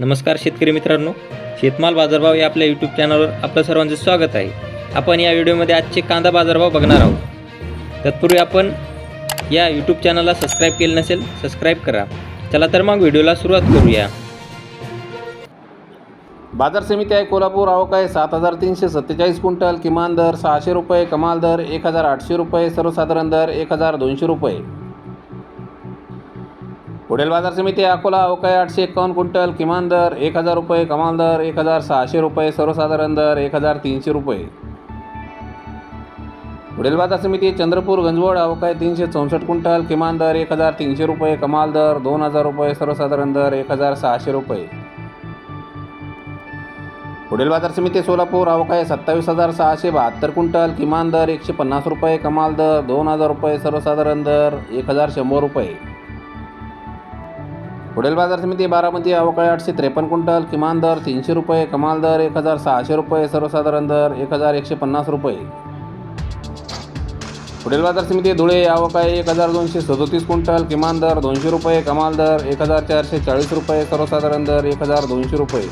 नमस्कार शेतकरी मित्रांनो शेतमाल बाजारभाव या आपल्या यूट्यूब चॅनलवर आपलं सर्वांचं स्वागत आहे. आपण या व्हिडिओमध्ये आजचे कांदा बाजारभाव बघणार आहोत. तत्पूर्वी आपण या यूट्यूब चॅनलला सबस्क्राईब केलं नसेल सबस्क्राईब करा. चला तर मग व्हिडिओला सुरुवात करूया. बाजार समिती आहे कोल्हापूर आवक आहे सात हजार तीनशे सत्तेचाळीस क्विंटल किमान दर सहाशे रुपये कमाल दर एक हजार आठशे रुपये सर्वसाधारण दर एक हजार दोनशे रुपये. पुढील बाजार समिती अकोला अवकाळी आठशे एकावन्न क्विंटल किमान दर एक हजार रुपये कमाल दर एक हजार सहाशे रुपये सर्वसाधारण दर एक हजार तीनशे रुपये. पुढील बाजार समिती चंद्रपूर गंजवड अवकाळी तीनशे चौसष्ट क्विंटल किमान दर एक हजार तीनशे रुपये कमाल दर दोन हजार रुपये सर्वसाधारण दर एक हजार सहाशे रुपये. पुढील बाजार समिती सोलापूर अवकाळी आहे सत्तावीस हजार सहाशे बहात्तर क्विंटल किमान दर एकशे पन्नास रुपये कमाल दर दोन हजार रुपये सर्वसाधारण दर एक हजार शंभर रुपये. पुढील बाजार समिती बारामती अवकाळी आठशे त्रेपन्न क्विंटल किमान दर तीनशे रुपये कमाल दर एक हजार सहाशे रुपये सर्वसाधारण दर एक हजार एकशे पन्नास रुपये. पुढील बाजार समिती धुळे आवक आहे एक हजार दोनशे सदोतीस क्विंटल किमान दर दोनशे रुपये कमाल दर एक हजार चारशे चाळीस रुपये सर्वसाधारण दर एक हजार दोनशे रुपये.